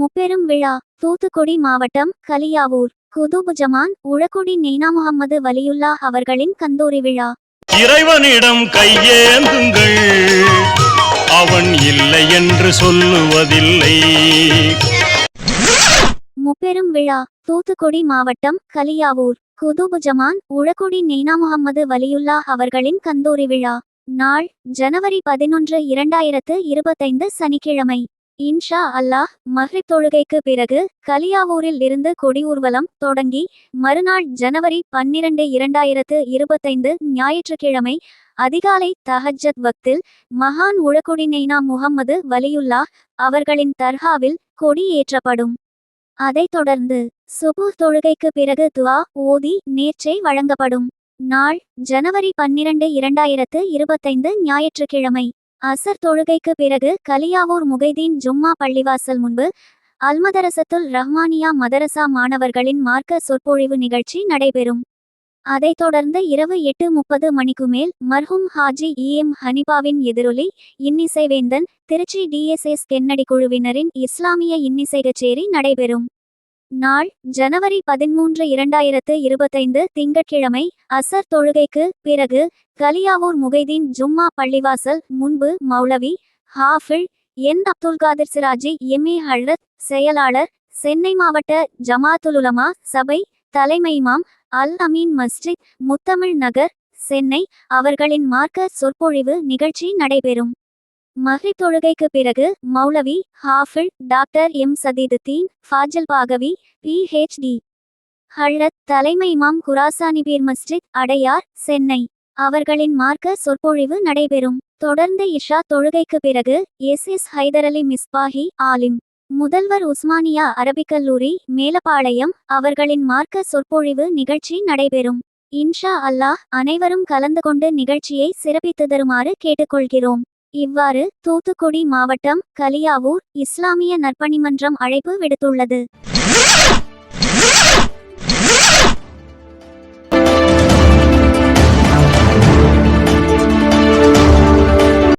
முப்பெரும் விழா தூத்துக்குடி மாவட்டம் கலியாவூர். குதுபு ஜமான் உழக்குடி நெய்னா முகம்மது வலியுல்லா அவர்களின் கந்தூரி விழா. இறைவனிடம் கையேந்துங்கள். அவன் இல்லை என்று சொல்லுவதில்லை. முப்பெரும் விழா தூத்துக்குடி மாவட்டம் கலியாவூர். குதுபு ஜமான் உழக்குடி நெய்னா முகம்மது வலியுல்லா அவர்களின் கந்தூரி விழா. நாள் ஜனவரி பதினொன்று இரண்டாயிரத்து இருபத்தைந்து சனிக்கிழமை. இன்ஷா அல்லாஹ் மஹ்ரிப் தொழுகைக்கு பிறகு கலியாவூரில் இருந்து கொடி ஊர்வலம் தொடங்கி மறுநாள் ஜனவரி பன்னிரண்டு இரண்டாயிரத்து இருபத்தைந்து ஞாயிற்றுக்கிழமை அதிகாலை தஹஜத் வக்தில் மகான் உழக்குடி நெய்னா முகம்மது வலியுல்லா அவர்களின் தர்ஹாவில் கொடி ஏற்றப்படும். அதைத் தொடர்ந்து சுபு தொழுகைக்கு பிறகு துவா ஓதி நேர்ச்சை வழங்கப்படும். நாள் ஜனவரி பன்னிரண்டு இரண்டாயிரத்து இருபத்தைந்து ஞாயிற்றுக்கிழமை. அசர் தொழுகைக்கு பிறகு கலியாவூர் முகைதீன் ஜும்மா பள்ளிவாசல் முன்பு அல்மதரசத்துல் ரஹ்மானியா மதரசா மாணவர்களின் மார்க்க சொற்பொழிவு நிகழ்ச்சி நடைபெறும். அதைத் தொடர்ந்து இரவு எட்டு முப்பது மணிக்கு மேல் மர்ஹும் ஹாஜி இ. எம். ஹனிபாவின் எதிரொலி இன்னிசைவேந்தன் திருச்சி டிஎஸ்எஸ் கென்னடி குழுவினரின் இஸ்லாமிய இன்னிசை கச்சேரி நடைபெறும். நாள் ஜனவரி பதிமூன்று இரண்டாயிரத்து இருபத்தைந்து திங்கட்கிழமை அசர் தொழுகைக்கு பிறகு கலியாவூர் முகைதீன் ஜும்மா பள்ளிவாசல் முன்பு மௌலவி ஹாஃபிள் என். அப்துல் காதிர் சிராஜி எம்ஏ ஹழ்ரத் செயலாளர் சென்னை மாவட்ட ஜமாத்துலுலமா சபை தலைமைமாம் அல் அமீன் மஸ்ஜித் முத்தமிழ் நகர் சென்னை அவர்களின் மார்க்க சொற்பொழிவு நிகழ்ச்சி நடைபெறும். மஹ்ரி தொழுகைக்கு பிறகு மௌலவி ஹாஃபிள் doctor M. Sadeeduddin Fazil Baqavi PhD ஹல்லத் தலைமை இமாம் குராசானி பீர் மஸ்ஜித் அடையார் சென்னை. அவர்களின் மார்க்க சொற்பொழிவு நடைபெறும். தொடர்ந்து இஷா தொழுகைக்கு பிறகு எஸ். எஸ். ஹைதரலி மிஸ்பாஹி ஆலிம். முதல்வர் உஸ்மானியா அரபிக்கல்லூரி மேலப்பாளையம் அவர்களின் மார்க்க சொற்பொழிவு நிகழ்ச்சி நடைபெறும். இன்ஷா அல்லாஹ் அனைவரும் கலந்து கொண்டு நிகழ்ச்சியை சிறப்பித்து தருமாறு கேட்டுக்கொள்கிறோம். இவ்வாறு தூத்துக்குடி மாவட்டம் கலியாவூர் இஸ்லாமிய நற்பணிமன்றம் அழைப்பு விடுத்துள்ளது.